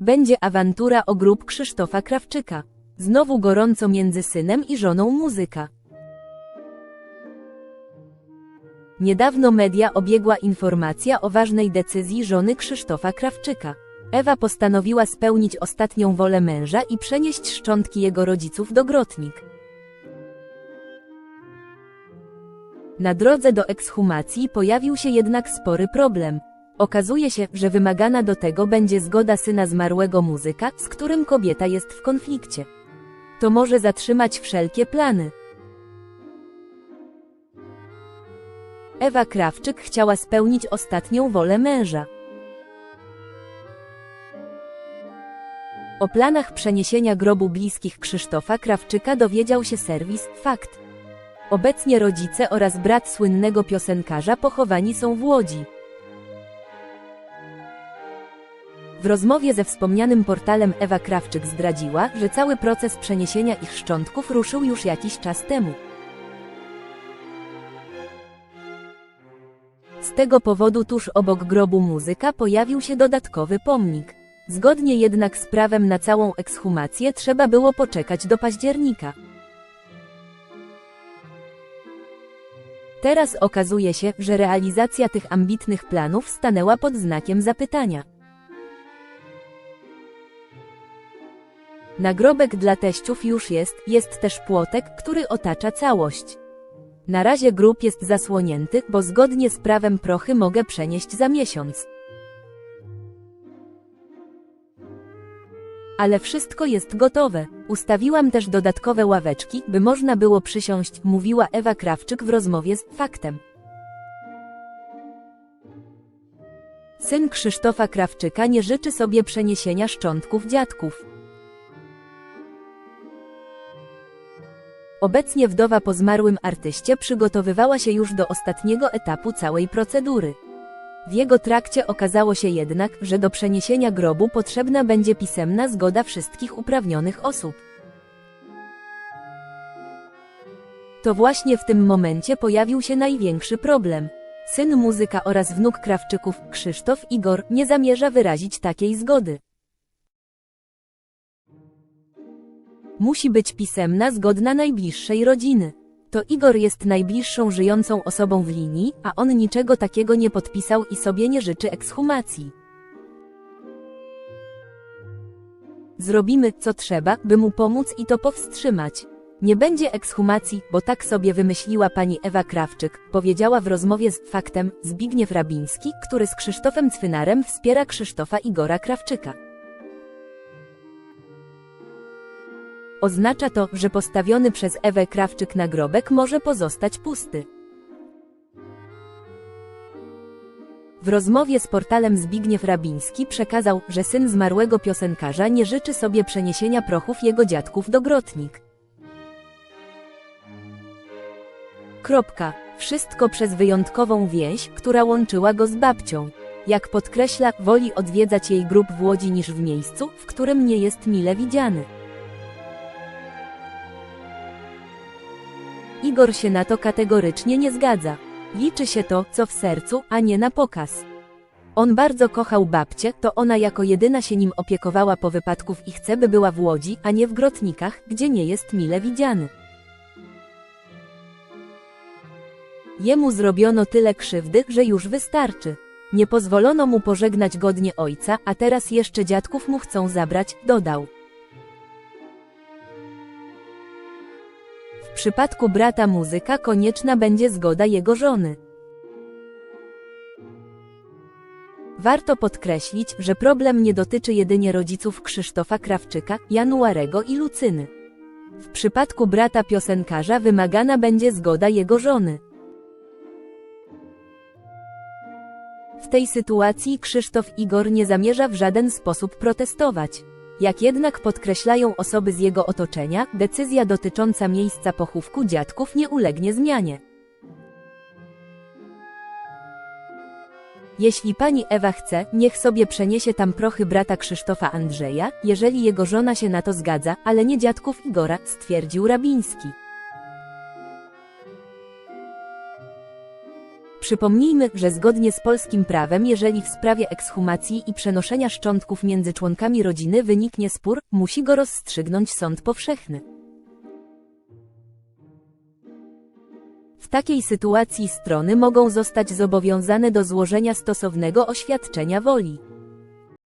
Będzie awantura o grób Krzysztofa Krawczyka. Znowu gorąco między synem i żoną muzyka. Niedawno media obiegła informacja o ważnej decyzji żony Krzysztofa Krawczyka. Ewa postanowiła spełnić ostatnią wolę męża i przenieść szczątki jego rodziców do Grotnik. Na drodze do ekshumacji pojawił się jednak spory problem. Okazuje się, że wymagana do tego będzie zgoda syna zmarłego muzyka, z którym kobieta jest w konflikcie. To może zatrzymać wszelkie plany. Ewa Krawczyk chciała spełnić ostatnią wolę męża. O planach przeniesienia grobu bliskich Krzysztofa Krawczyka dowiedział się serwis Fakt. Obecnie rodzice oraz brat słynnego piosenkarza pochowani są w Łodzi. W rozmowie ze wspomnianym portalem Ewa Krawczyk zdradziła, że cały proces przeniesienia ich szczątków ruszył już jakiś czas temu. Z tego powodu tuż obok grobu muzyka pojawił się dodatkowy pomnik. Zgodnie jednak z prawem na całą ekshumację trzeba było poczekać do października. Teraz okazuje się, że realizacja tych ambitnych planów stanęła pod znakiem zapytania. Nagrobek dla teściów już jest, jest też płotek, który otacza całość. Na razie grób jest zasłonięty, bo zgodnie z prawem prochy mogę przenieść za miesiąc. Ale wszystko jest gotowe. Ustawiłam też dodatkowe ławeczki, by można było przysiąść, mówiła Ewa Krawczyk w rozmowie z Faktem. Syn Krzysztofa Krawczyka nie życzy sobie przeniesienia szczątków dziadków. Obecnie wdowa po zmarłym artyście przygotowywała się już do ostatniego etapu całej procedury. W jego trakcie okazało się jednak, że do przeniesienia grobu potrzebna będzie pisemna zgoda wszystkich uprawnionych osób. To właśnie w tym momencie pojawił się największy problem. Syn muzyka oraz wnuk Krawczyków, Krzysztof Igor, nie zamierza wyrazić takiej zgody. Musi być pisemna zgodna najbliższej rodziny. To Igor jest najbliższą żyjącą osobą w linii, a on niczego takiego nie podpisał i sobie nie życzy ekshumacji. Zrobimy, co trzeba, by mu pomóc i to powstrzymać. Nie będzie ekshumacji, bo tak sobie wymyśliła pani Ewa Krawczyk, powiedziała w rozmowie z Faktem Zbigniew Rabiński, który z Krzysztofem Cwynarem wspiera Krzysztofa Igora Krawczyka. Oznacza to, że postawiony przez Ewę Krawczyk nagrobek może pozostać pusty. W rozmowie z portalem Zbigniew Rabiński przekazał, że syn zmarłego piosenkarza nie życzy sobie przeniesienia prochów jego dziadków do Grotnik. Kropka. Wszystko przez wyjątkową więź, która łączyła go z babcią. Jak podkreśla, woli odwiedzać jej grób w Łodzi niż w miejscu, w którym nie jest mile widziany. Igor się na to kategorycznie nie zgadza. Liczy się to, co w sercu, a nie na pokaz. On bardzo kochał babcię, to ona jako jedyna się nim opiekowała po wypadków i chce by była w Łodzi, a nie w Grotnikach, gdzie nie jest mile widziany. Jemu zrobiono tyle krzywdy, że już wystarczy. Nie pozwolono mu pożegnać godnie ojca, a teraz jeszcze dziadków mu chcą zabrać, dodał. W przypadku brata muzyka konieczna będzie zgoda jego żony. Warto podkreślić, że problem nie dotyczy jedynie rodziców Krzysztofa Krawczyka, Januarego i Lucyny. W przypadku brata piosenkarza wymagana będzie zgoda jego żony. W tej sytuacji Krzysztof Igor nie zamierza w żaden sposób protestować. Jak jednak podkreślają osoby z jego otoczenia, decyzja dotycząca miejsca pochówku dziadków nie ulegnie zmianie. Jeśli pani Ewa chce, niech sobie przeniesie tam prochy brata Krzysztofa Andrzeja, jeżeli jego żona się na to zgadza, ale nie dziadków Igora, stwierdził Rabiński. Przypomnijmy, że zgodnie z polskim prawem, jeżeli w sprawie ekshumacji i przenoszenia szczątków między członkami rodziny wyniknie spór, musi go rozstrzygnąć sąd powszechny. W takiej sytuacji strony mogą zostać zobowiązane do złożenia stosownego oświadczenia woli.